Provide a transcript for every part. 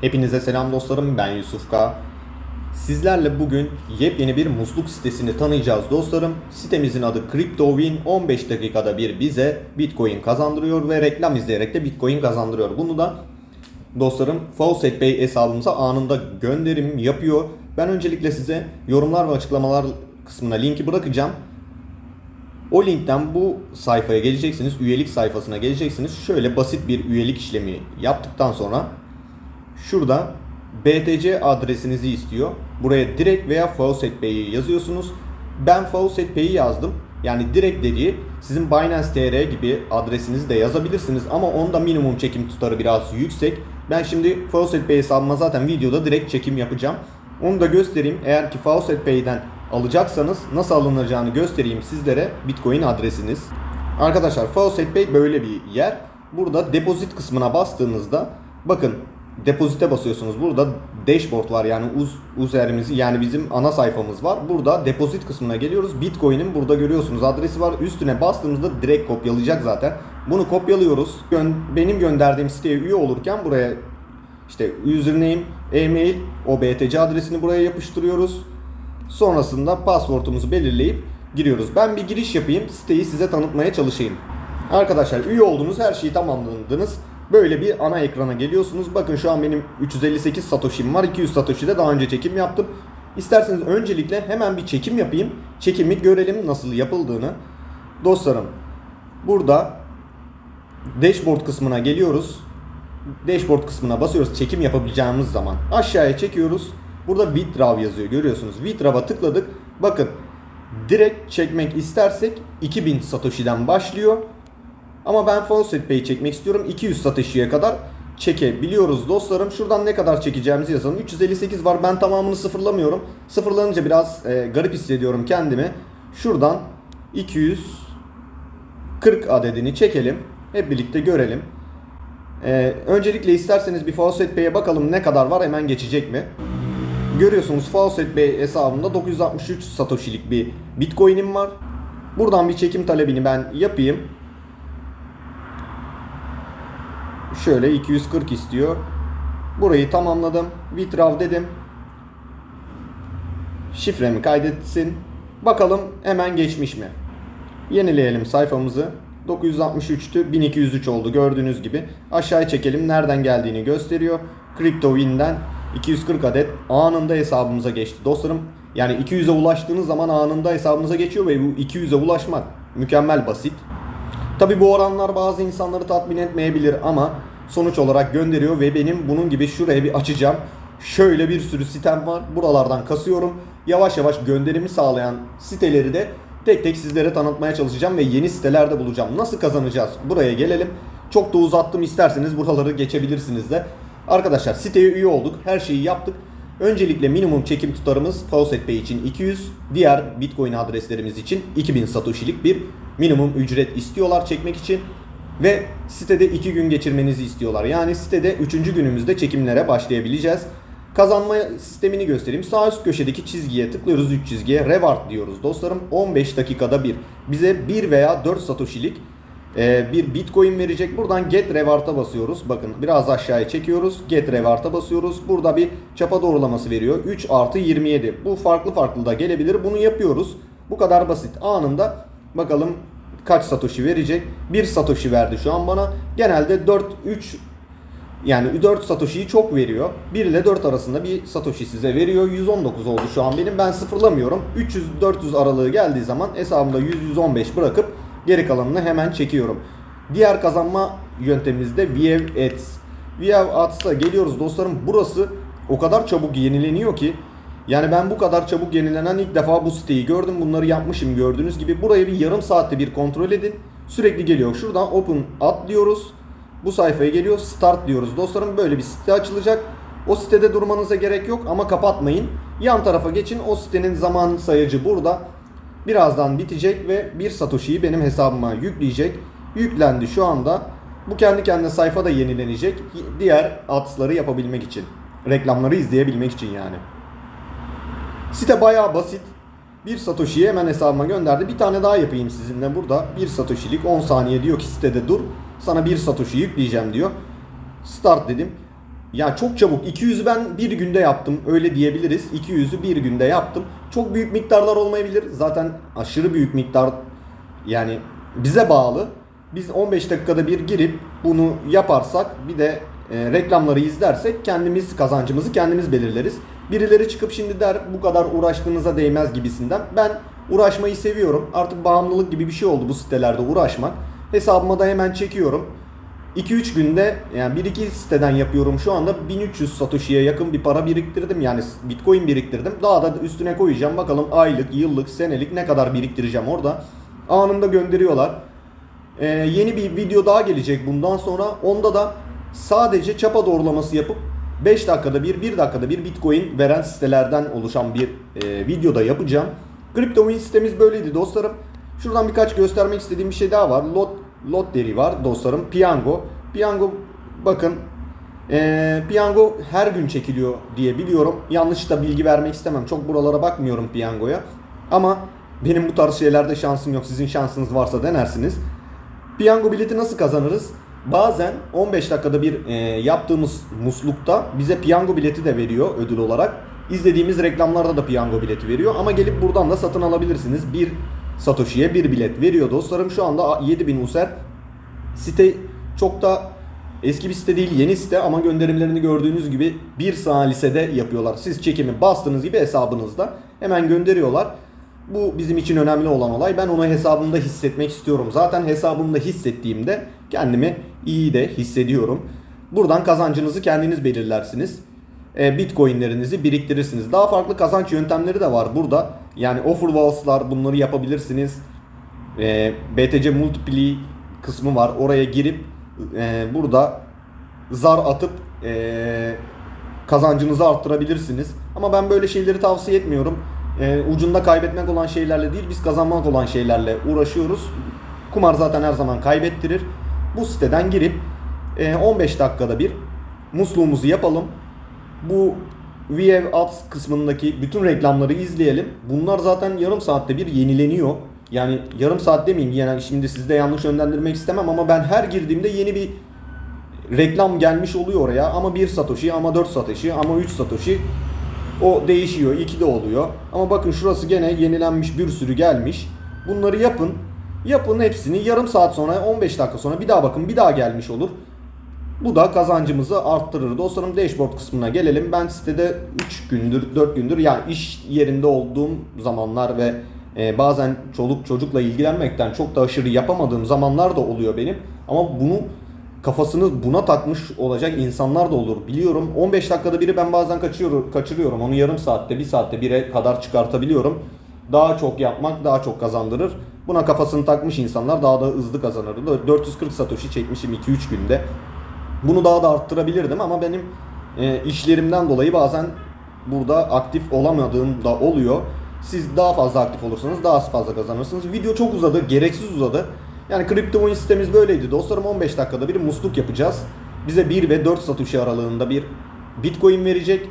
Hepinize selam dostlarım ben Yusuf K. Sizlerle bugün yepyeni bir musluk sitesini tanıyacağız dostlarım. Sitemizin adı CryptoWin 15 dakikada bir bize Bitcoin kazandırıyor ve reklam izleyerek de Bitcoin kazandırıyor. Bunu da dostlarım Fawcett Bey hesabımıza anında gönderim yapıyor. Ben öncelikle size yorumlar ve açıklamalar kısmına linki bırakacağım. O linkten bu sayfaya geleceksiniz. Üyelik sayfasına geleceksiniz. Şöyle basit bir üyelik işlemi yaptıktan sonra şurada BTC adresinizi istiyor. Buraya direkt veya Faucet Pay'i yazıyorsunuz. Ben Faucet Pay'i yazdım. Yani direkt dediği sizin Binance TR gibi adresinizi de yazabilirsiniz ama onda minimum çekim tutarı biraz yüksek. Ben şimdi Faucet Pay hesabıma zaten videoda direkt çekim yapacağım. Onu da göstereyim. Eğer ki Faucet Pay'den alacaksanız nasıl alınacağını göstereyim sizlere Bitcoin adresiniz. Arkadaşlar Faucet Pay böyle bir yer. Burada depozit kısmına bastığınızda bakın depozite basıyorsunuz. Burada dashboard var yani uz üzerimizi yani bizim ana sayfamız var. Burada depozit kısmına geliyoruz. Bitcoin'in burada görüyorsunuz adresi var. Üstüne bastığımızda direkt kopyalayacak zaten. Bunu kopyalıyoruz. Gön- benim gönderdiğim siteye üye olurken buraya işte username, e-mail, o BTC adresini buraya yapıştırıyoruz. Sonrasında password'umuzu belirleyip giriyoruz. Ben bir giriş yapayım, siteyi size tanıtmaya çalışayım. Arkadaşlar üye oldunuz, her şeyi tamamladınız. Böyle bir ana ekrana geliyorsunuz. Bakın şu an benim 358 Satoshi'm var. 200 Satoshi'de daha önce çekim yaptım. İsterseniz öncelikle hemen bir çekim yapayım. Çekimi görelim nasıl yapıldığını. Dostlarım burada dashboard kısmına geliyoruz. Dashboard kısmına basıyoruz çekim yapabileceğimiz zaman. Aşağıya çekiyoruz. Burada Withdraw yazıyor görüyorsunuz. Withdraw'a tıkladık. Bakın direkt çekmek istersek 2000 Satoshi'den başlıyor. Ama ben Faucet Pay'i çekmek istiyorum. 200 Satoshi'ye kadar çekebiliyoruz dostlarım. Şuradan ne kadar çekeceğimizi yazalım. 358 var. Ben tamamını sıfırlamıyorum. Sıfırlanınca biraz e, garip hissediyorum kendimi. Şuradan 240 adedini çekelim. Hep birlikte görelim. Ee, öncelikle isterseniz bir Faucet Pay'e bakalım ne kadar var hemen geçecek mi? Görüyorsunuz Faucet Pay hesabımda 963 Satoshi'lik bir Bitcoin'im var. Buradan bir çekim talebini ben yapayım. Şöyle 240 istiyor. Burayı tamamladım. Withdraw dedim. Şifremi kaydetsin. Bakalım hemen geçmiş mi? Yenileyelim sayfamızı. 963'tü 1203 oldu gördüğünüz gibi. Aşağıya çekelim nereden geldiğini gösteriyor. CryptoWin'den 240 adet anında hesabımıza geçti. Dostlarım yani 200'e ulaştığınız zaman anında hesabınıza geçiyor ve bu 200'e ulaşmak mükemmel basit. Tabi bu oranlar bazı insanları tatmin etmeyebilir ama sonuç olarak gönderiyor ve benim bunun gibi şuraya bir açacağım. Şöyle bir sürü sitem var. Buralardan kasıyorum. Yavaş yavaş gönderimi sağlayan siteleri de tek tek sizlere tanıtmaya çalışacağım ve yeni sitelerde bulacağım. Nasıl kazanacağız? Buraya gelelim. Çok da uzattım isterseniz buraları geçebilirsiniz de. Arkadaşlar siteye üye olduk. Her şeyi yaptık. Öncelikle minimum çekim tutarımız Faucet Pay için 200, diğer Bitcoin adreslerimiz için 2000 Satoshi'lik bir minimum ücret istiyorlar çekmek için. Ve sitede 2 gün geçirmenizi istiyorlar. Yani sitede 3. günümüzde çekimlere başlayabileceğiz. Kazanma sistemini göstereyim. Sağ üst köşedeki çizgiye tıklıyoruz 3 çizgiye. Reward diyoruz dostlarım. 15 dakikada bir. Bize 1 veya 4 Satoshi'lik e, bir Bitcoin verecek. Buradan Get Reward'a basıyoruz. Bakın biraz aşağıya çekiyoruz. Get Reward'a basıyoruz. Burada bir çapa doğrulaması veriyor. 3 artı 27. Bu farklı farklı da gelebilir. Bunu yapıyoruz. Bu kadar basit. Anında bakalım kaç Satoshi verecek. 1 Satoshi verdi şu an bana. Genelde 4 3 yani 4 Satoshi'yi çok veriyor. 1 ile 4 arasında bir Satoshi size veriyor. 119 oldu şu an benim. Ben sıfırlamıyorum. 300-400 aralığı geldiği zaman hesabımda 100-115 bırakıp geri kalanını hemen çekiyorum. Diğer kazanma yöntemimiz de VF Ads. VF Ads'a geliyoruz dostlarım. Burası o kadar çabuk yenileniyor ki yani ben bu kadar çabuk yenilenen ilk defa bu siteyi gördüm. Bunları yapmışım gördüğünüz gibi. Burayı bir yarım saatte bir kontrol edin. Sürekli geliyor. Şuradan Open Ad diyoruz. Bu sayfaya geliyor. Start diyoruz. Dostlarım böyle bir site açılacak. O sitede durmanıza gerek yok ama kapatmayın. Yan tarafa geçin. O sitenin zaman sayacı burada. Birazdan bitecek ve bir Satoshi'yi benim hesabıma yükleyecek. Yüklendi şu anda. Bu kendi kendine sayfa da yenilenecek. Diğer adsları yapabilmek için. Reklamları izleyebilmek için yani. Site bayağı basit. Bir Satoshi'yi hemen hesabıma gönderdi. Bir tane daha yapayım sizinle burada. Bir Satoshi'lik 10 saniye diyor ki sitede dur. Sana bir Satoshi yükleyeceğim diyor. Start dedim. Ya çok çabuk 200'ü ben bir günde yaptım öyle diyebiliriz. 200'ü bir günde yaptım. Çok büyük miktarlar olmayabilir. Zaten aşırı büyük miktar yani bize bağlı. Biz 15 dakikada bir girip bunu yaparsak bir de e, reklamları izlersek kendimiz kazancımızı kendimiz belirleriz. Birileri çıkıp şimdi der bu kadar uğraştığınıza değmez gibisinden. Ben uğraşmayı seviyorum. Artık bağımlılık gibi bir şey oldu bu sitelerde uğraşmak. Hesabıma da hemen çekiyorum. 2-3 günde yani 1-2 siteden yapıyorum şu anda 1300 Satoshi'ye yakın bir para biriktirdim yani Bitcoin biriktirdim. Daha da üstüne koyacağım bakalım aylık, yıllık, senelik ne kadar biriktireceğim orada. Anında gönderiyorlar. Ee, yeni bir video daha gelecek bundan sonra. Onda da sadece çapa doğrulaması yapıp 5 dakikada bir, 1 dakikada bir Bitcoin veren sitelerden oluşan bir e, videoda yapacağım. CryptoWin sitemiz böyleydi dostlarım. Şuradan birkaç göstermek istediğim bir şey daha var. Lot, Lottery var dostlarım. Piyango. Piyango bakın ee, piyango her gün çekiliyor diye biliyorum. Yanlış da bilgi vermek istemem. Çok buralara bakmıyorum piyangoya. Ama benim bu tarz şeylerde şansım yok. Sizin şansınız varsa denersiniz. Piyango bileti nasıl kazanırız? Bazen 15 dakikada bir e, yaptığımız muslukta bize piyango bileti de veriyor ödül olarak. İzlediğimiz reklamlarda da piyango bileti veriyor ama gelip buradan da satın alabilirsiniz. Bir Satoshi'ye bir bilet veriyor dostlarım. Şu anda 7000 user. Site çok da eski bir site değil yeni site ama gönderimlerini gördüğünüz gibi bir salisede yapıyorlar. Siz çekimi bastığınız gibi hesabınızda hemen gönderiyorlar. Bu bizim için önemli olan olay. Ben onu hesabımda hissetmek istiyorum. Zaten hesabımda hissettiğimde kendimi iyi de hissediyorum. Buradan kazancınızı kendiniz belirlersiniz. E, Bitcoin'lerinizi biriktirirsiniz. Daha farklı kazanç yöntemleri de var burada. Yani offer walls'lar bunları yapabilirsiniz. E, BTC Multiply kısmı var. Oraya girip e, burada zar atıp e, kazancınızı arttırabilirsiniz. Ama ben böyle şeyleri tavsiye etmiyorum. E, ucunda kaybetmek olan şeylerle değil biz kazanmak olan şeylerle uğraşıyoruz. Kumar zaten her zaman kaybettirir. Bu siteden girip e, 15 dakikada bir musluğumuzu yapalım. Bu VF Ads kısmındaki bütün reklamları izleyelim. Bunlar zaten yarım saatte bir yenileniyor. Yani yarım saat demeyeyim yani şimdi sizde yanlış yönlendirmek istemem ama ben her girdiğimde yeni bir reklam gelmiş oluyor oraya ama 1 Satoshi ama 4 Satoshi ama 3 Satoshi o değişiyor 2 de oluyor. Ama bakın şurası gene yenilenmiş bir sürü gelmiş. Bunları yapın. Yapın hepsini yarım saat sonra 15 dakika sonra bir daha bakın bir daha gelmiş olur. Bu da kazancımızı arttırır. Dostlarım dashboard kısmına gelelim. Ben sitede 3 gündür 4 gündür yani iş yerinde olduğum zamanlar ve e, bazen çoluk çocukla ilgilenmekten çok da aşırı yapamadığım zamanlar da oluyor benim. Ama bunu kafasını buna takmış olacak insanlar da olur. Biliyorum 15 dakikada biri ben bazen kaçıyorum, kaçırıyorum. Onu yarım saatte, bir saatte bire kadar çıkartabiliyorum. Daha çok yapmak daha çok kazandırır. Buna kafasını takmış insanlar daha da hızlı kazanır. 440 satoshi çekmişim 2-3 günde. Bunu daha da arttırabilirdim ama benim e, işlerimden dolayı bazen burada aktif olamadığım da oluyor. Siz daha fazla aktif olursanız daha fazla kazanırsınız. Video çok uzadı, gereksiz uzadı. Yani CryptoMoin sitemiz böyleydi. Dostlarım 15 dakikada bir musluk yapacağız. Bize 1 ve 4 Satoshi aralığında bir Bitcoin verecek.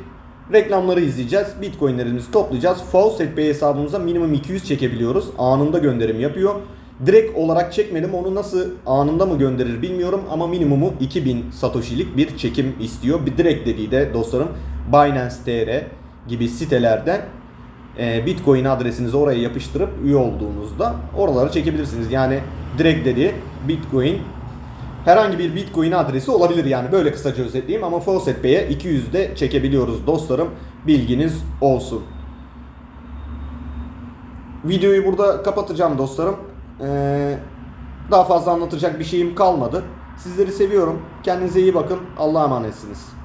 Reklamları izleyeceğiz. Bitcoinlerimizi toplayacağız. Faucet Pay hesabımıza minimum 200 çekebiliyoruz. Anında gönderim yapıyor. Direkt olarak çekmedim. Onu nasıl anında mı gönderir bilmiyorum ama minimumu 2000 Satoshi'lik bir çekim istiyor. Bir direkt dediği de dostlarım Binance TR gibi sitelerden e, Bitcoin adresinizi oraya yapıştırıp üye olduğunuzda oraları çekebilirsiniz. Yani direkt dediği Bitcoin herhangi bir Bitcoin adresi olabilir yani böyle kısaca özetleyeyim ama Faucet Pay'e 200 de çekebiliyoruz dostlarım. Bilginiz olsun. Videoyu burada kapatacağım dostlarım. Ee, daha fazla anlatacak bir şeyim kalmadı. Sizleri seviyorum. Kendinize iyi bakın. Allah'a emanetsiniz.